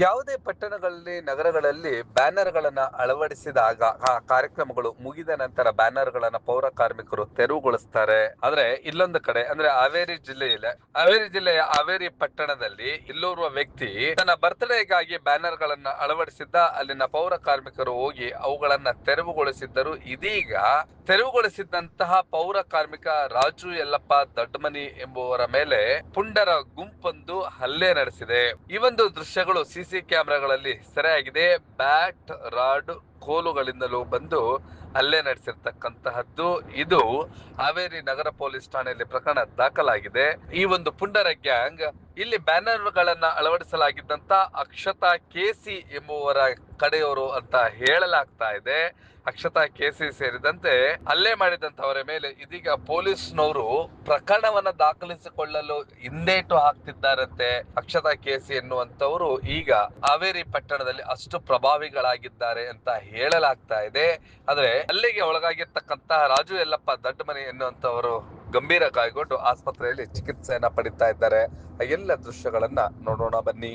ಯಾವುದೇ ನಗರಗಳಲ್ಲಿ ನಗರಗಳಲ್ಲಿ ಬ್ಯಾನರ್ ಗಳನ್ನ ಅಳವಡಿಸಿದಾಗ ಆ ಕಾರ್ಯಕ್ರಮಗಳು ಮುಗಿದ ನಂತರ ಬ್ಯಾನರ್ ಗಳನ್ನ ಪೌರ ಕಾರ್ಮಿಕರು ತೆರವುಗೊಳಿಸ್ತಾರೆ. ಆದ್ರೆ ಇಲ್ಲೊಂದು ಕಡೆ, ಅಂದ್ರೆ ಹಾವೇರಿ ಜಿಲ್ಲೆಯಲ್ಲಿ, ಹಾವೇರಿ ಜಿಲ್ಲೆಯ ಹಾವೇರಿ ಪಟ್ಟಣದಲ್ಲಿ ಇಲ್ಲೋರ್ವ ವ್ಯಕ್ತಿ ತನ್ನ ಬರ್ತ್ಡೇಗಾಗಿ ಬ್ಯಾನರ್ ಗಳನ್ನ ಅಳವಡಿಸಿದ್ದ, ಅಲ್ಲಿನ ಪೌರ ಕಾರ್ಮಿಕರು ಹೋಗಿ ಅವುಗಳನ್ನ ತೆರವುಗೊಳಿಸಿದ್ದರು. ಇದೀಗ ತೆರವುಗೊಳಿಸಿದಂತಹ ಪೌರ ಕಾರ್ಮಿಕ ರಾಜು ಯಲ್ಲಪ್ಪ ದೊಡ್ಡಮನಿ ಎಂಬುವರ ಮೇಲೆ ಪುಂಡರ ಗುಂಪೊಂದು ಹಲ್ಲೆ ನಡೆಸಿದೆ. ಈ ಒಂದು ದೃಶ್ಯಗಳು ಸಿಸಿ ಕ್ಯಾಮೆರಾಗಳಲ್ಲಿ ಸೆರೆಯಾಗಿದೆ. ಬ್ಯಾಟ್, ರಾಡ್, ಕೋಲುಗಳಿಂದಲೂ ಬಂದು ಹಲ್ಲೆ ನಡೆಸಿರ್ತಕ್ಕಂತಹದ್ದು. ಇದು ಹಾವೇರಿ ನಗರ ಪೊಲೀಸ್ ಠಾಣೆಯಲ್ಲಿ ಪ್ರಕರಣ ದಾಖಲಾಗಿದೆ. ಈ ಒಂದು ಪುಂಡರ ಗ್ಯಾಂಗ್ ಇಲ್ಲಿ ಬ್ಯಾನರ್ ಗಳನ್ನ ಅಳವಡಿಸಲಾಗಿದ್ದಂತ ಅಕ್ಷತಾ ಕೆಸಿ ಎಂಬುವರ ಕಡೆಯವರು ಅಂತ ಹೇಳಲಾಗ್ತಾ ಇದೆ. ಅಕ್ಷತಾ ಕೆಸಿ ಸೇರಿದಂತೆ ಹಲ್ಲೆ ಮಾಡಿದಂತವರ ಮೇಲೆ ಇದೀಗ ಪೊಲೀಸ್ನವರು ಪ್ರಕರಣವನ್ನ ದಾಖಲಿಸಿಕೊಳ್ಳಲು ಹಿಂದೇಟು ಹಾಕ್ತಿದ್ದಾರಂತೆ ಅಕ್ಷತಾ ಕೆಸಿ ಎನ್ನುವಂತವರು ಈಗ ಹಾವೇರಿ ಪಟ್ಟಣದಲ್ಲಿ ಅಷ್ಟು ಪ್ರಭಾವಿಗಳಾಗಿದ್ದಾರೆ ಅಂತ ಹೇಳಲಾಗ್ತಾ ಇದೆ. ಆದ್ರೆ ಅಲ್ಲಿಗೆ ಒಳಗಾಗಿರ್ತಕ್ಕಂತಹ ರಾಜು ಯಲ್ಲಪ್ಪ ದಡ್ಡಮನಿ ಎನ್ನುವಂತವರು ಗಂಭೀರ ಗಾಯಗೊಂಡು ಆಸ್ಪತ್ರೆಯಲ್ಲಿ ಚಿಕಿತ್ಸೆಯನ್ನ ಪಡಿತಾ ಇದ್ದಾರೆ. ಎಲ್ಲ ದೃಶ್ಯಗಳನ್ನ ನೋಡೋಣ ಬನ್ನಿ.